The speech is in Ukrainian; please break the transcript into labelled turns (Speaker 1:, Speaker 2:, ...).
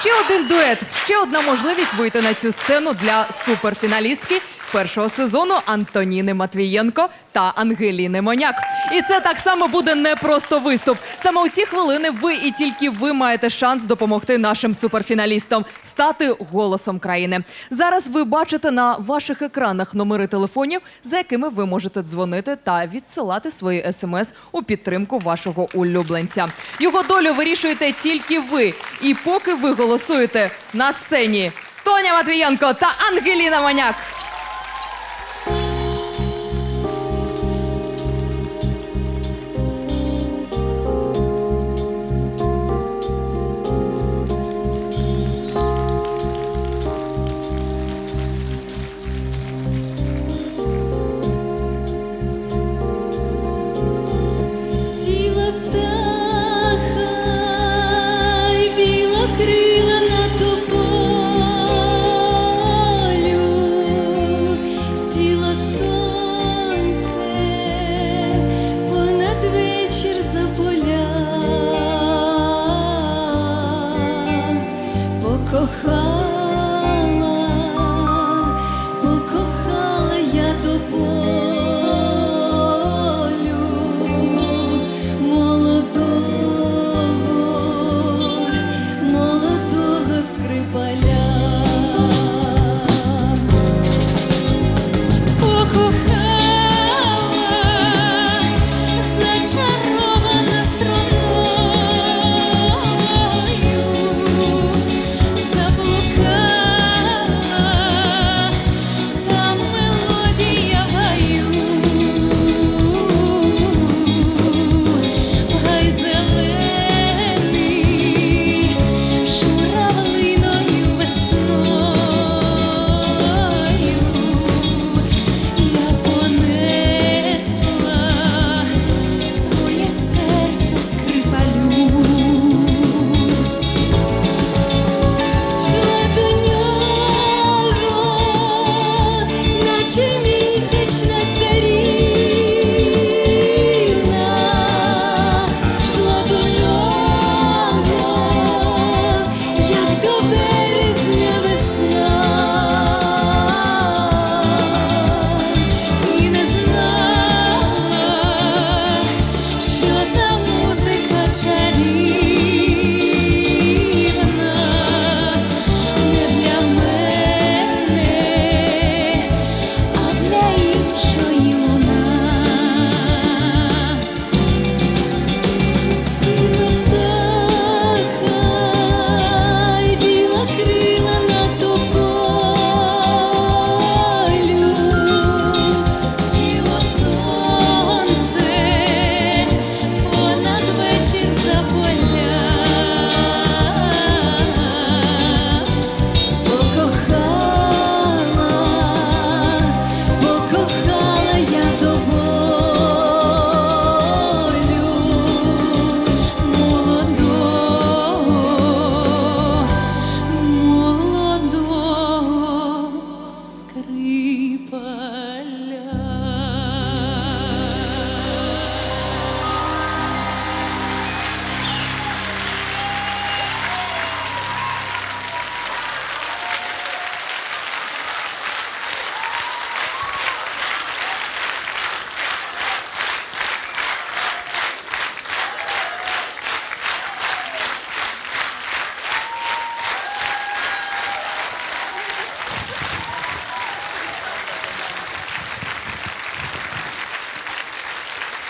Speaker 1: ще один дует, ще одна можливість вийти на цю сцену для суперфіналістки першого сезону Антоніни Матвієнко та Ангеліни Моняк. І це так само буде не просто виступ. Саме у ці хвилини ви і тільки ви маєте шанс допомогти нашим суперфіналістам стати голосом країни. Зараз ви бачите на ваших екранах номери телефонів, за якими ви можете дзвонити та відсилати свої смс у підтримку вашого улюбленця. Його долю вирішуєте тільки ви. І поки ви голосуєте на сцені Тоня Матвієнко та Ангеліна Маняк.